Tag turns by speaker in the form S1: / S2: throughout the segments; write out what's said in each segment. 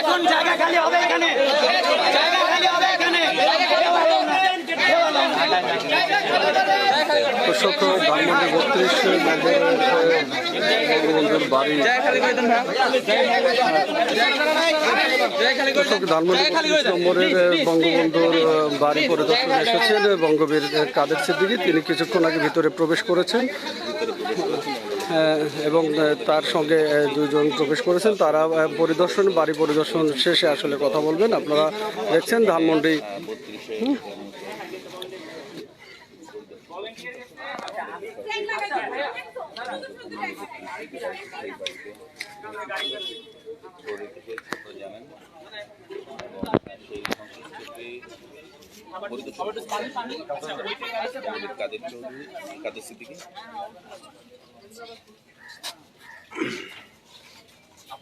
S1: এখন জায়গা খালি হবে এখানে। জায়গা খালি হবে এখানে।
S2: বঙ্গবন্ধুর বাড়ি পরিদর্শনে এসেছেন বঙ্গবীর কাদের সিদ্দিকি তিনি কিছুক্ষণ আগে ভিতরে প্রবেশ করেছেন। এবং তার সঙ্গে দুজন প্রবেশ করেছেন। তারা পরিদর্শন, বাড়ি পরিদর্শন শেষে আসলে কথা বলবেন। আপনারা দেখছেন ধানমন্ডি।
S3: কাদের চৌধুরী, কাদের সিদ্দিকি?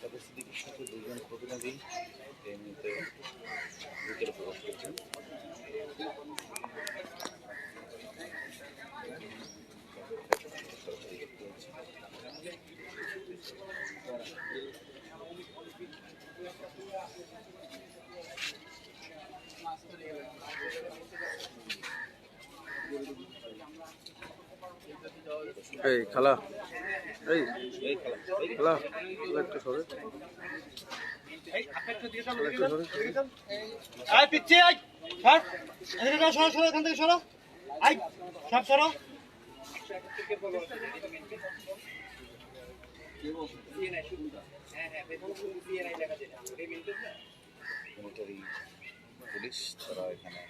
S3: কাদের সিদ্দিকির সাথে দুজন প্রতিনিধি এই মুহূর্তে ভিতরে প্রবেশ করছেন সরাসরি দেখতে পাচ্ছি
S2: এই খালা। এই
S3: এই খেলা
S2: একটু সরে।
S1: পিচ্ছি আয় সর এদিকে সরো সরো এখান থেকে সরো। আয় সব সরো।
S3: পুলিশ তারা এখানে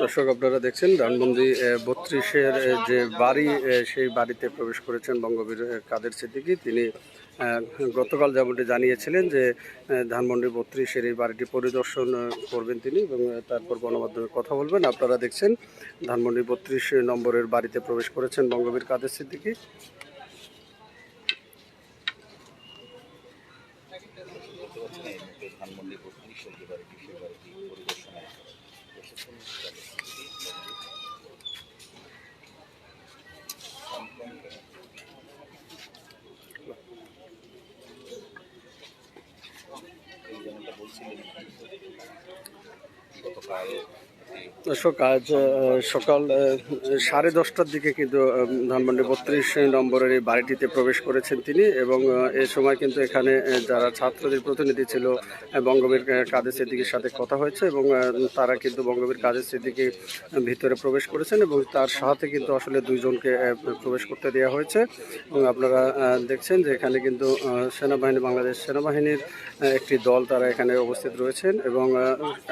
S2: দর্শক, আপনারা দেখছেন ধানবন্দি বত্রিশের যে বাড়ি সেই বাড়িতে প্রবেশ করেছেন বঙ্গবীর কাদের সিদ্দিকী। তিনি গতকাল যেমনটি জানিয়েছিলেন যে ধানমন্ডি বত্রিশের এই বাড়িটি পরিদর্শন করবেন তিনি এবং তারপর গণমাধ্যমে কথা বলবেন। আপনারা দেখছেন ধানমন্ডি বত্রিশ নম্বরের বাড়িতে প্রবেশ করেছেন বঙ্গবীর কাদের সিদ্দিকী
S3: দেখতে পাচ্ছেন এই মুহূর্তে ধানমন্ডি বত্রিশের যে বাড়িটি সেই বাড়িটি পরিদর্শনে এসেছেন কাদের সিদ্দিকী, বঙ্গবীর। এই যেমনটা বলছিলেন গতকাল যে
S2: দর্শক, আজ সকাল সাড়ে দশটার দিকে কিন্তু ধানমন্ডি বত্রিশ নম্বরের এই বাড়িটিতে প্রবেশ করেছেন তিনি এবং এ সময় কিন্তু এখানে যারা ছাত্রদের প্রতিনিধি ছিল বঙ্গবীর কাদের সিদ্দিকির সাথে কথা হয়েছে এবং তারা কিন্তু বঙ্গবীর কাদের সিদ্দিকি ভিতরে প্রবেশ করেছেন এবং তার সাথে কিন্তু আসলে দুইজনকে প্রবেশ করতে দেওয়া হয়েছে। এবং আপনারা দেখছেন যে এখানে কিন্তু সেনাবাহিনী, বাংলাদেশ সেনাবাহিনীর একটি দল তারা এখানে উপস্থিত রয়েছেন এবং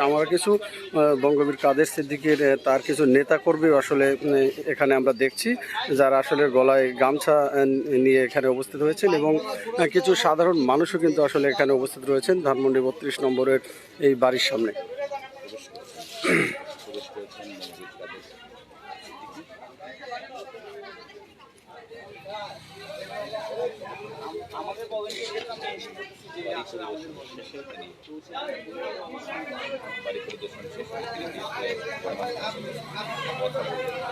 S2: আমরা কিছু বঙ্গবীর কাদের আহ, তার কিছু নেতাকর্মী আসলে এখানে আমরা দেখছি যারা আসলে গলায় গামছা নিয়ে এখানে উপস্থিত হয়েছেন এবং কিছু সাধারণ মানুষও কিন্তু আসলে এখানে উপস্থিত রয়েছেন ধানমন্ডি বত্রিশ নম্বরের এই বাড়ির সামনে
S3: প্রবেশ করেছেন প্রবেশ করেছেন মনোজিৎ কাদের বাড়ি পরিদর্শন শেষে তিনি বাড়ি পরিদর্শন শেষে তিনি গিয়ে গণমাধ্যমের সাথে কথা বলবেন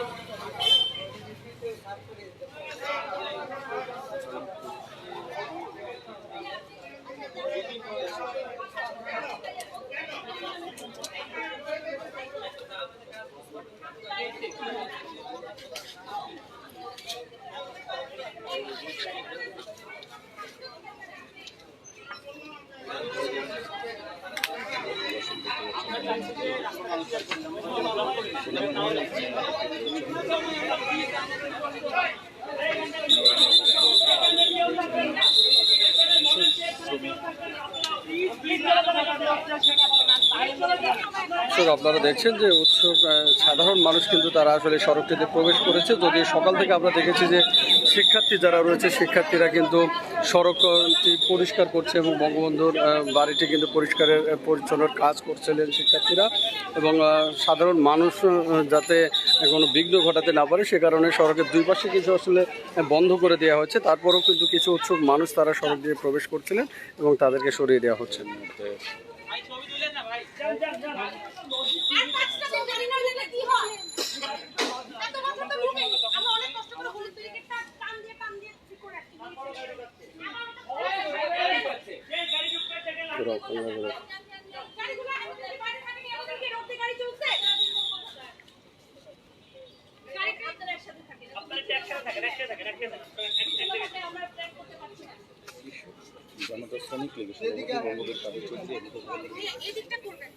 S2: দর্শক আপনারা দেখছেন যে উৎসব সাধারণ মানুষ কিন্তু তারা আসলে সড়কটিতে প্রবেশ করেছে। যদি সকাল থেকে আমরা দেখেছি যে শিক্ষার্থী যারা রয়েছে, শিক্ষার্থীরা কিন্তু সড়কটি পরিষ্কার করছে এবং বঙ্গবন্ধুর বাড়িটি কিন্তু পরিষ্কারের পরিচ্ছন্নর কাজ করছিলেন শিক্ষার্থীরা। এবং সাধারণ মানুষ যাতে কোনো বিঘ্ন ঘটাতে না পারে, সে কারণে সড়কের দুই পাশে কিছু আসলে বন্ধ করে দেওয়া হয়েছে। তারপরেও কিন্তু উৎসুক মানুষ তারা সড়ক দিয়ে প্রবেশ করছিলেন এবং তাদেরকে সরিয়ে দেওয়া হচ্ছে
S4: যদি না দিলে কি হয়? এত বছর তো ঢুকেনি। আমরা অনেক কষ্ট করে হলুদ ব্রিগেডটা টান দিয়ে টান দিয়ে ঠিক করে রাখছি। গাড়িগুলো এখন যদি বাইরে থাকে, আমাদের কি রোড দিয়ে গাড়ি চলছে? গাড়িটা আপনারা একসাথে থাকেন। আমরা ট্র্যাক করতে পারছি না।
S3: জনতা শ্রমিক লীগের সভাপতি বঙ্গবীর কাদের চৌধুরী এদিকে বলেন,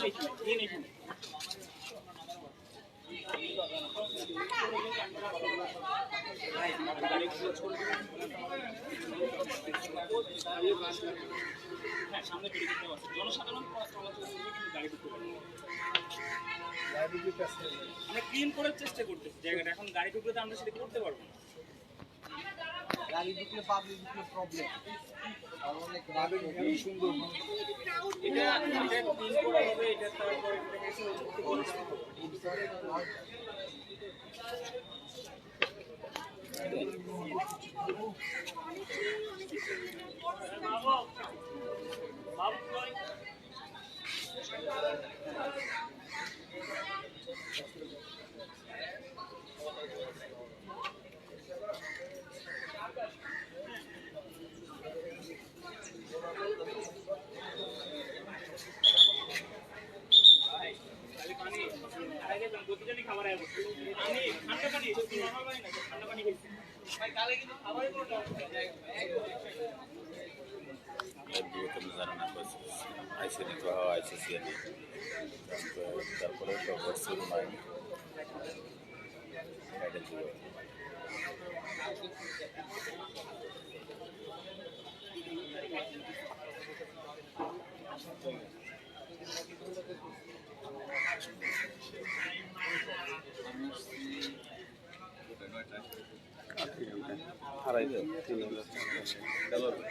S4: এই- এই দিকটা করবেন না।
S5: আমরা ক্লিন করার চেষ্টা করতেছি জায়গাটা। এখন গাড়ি ঢুকলে তো আমরা সেটা করতে পারব না।
S1: গাড়ি ঢুকলে পাবলিক ঢুকলে প্রবলেম অনেক রাগ সুন্দর
S5: এটা এটা ক্লিন করা হবে এটা তারপর এটা এসে পানি
S3: বৃহত্তম জানানা আইসি নির্বাহ আইসিসিআলি তারপরে ভার্চুয়াল মাইন্ড প্যাডেল যুগ
S2: আড়াই তিন হাজার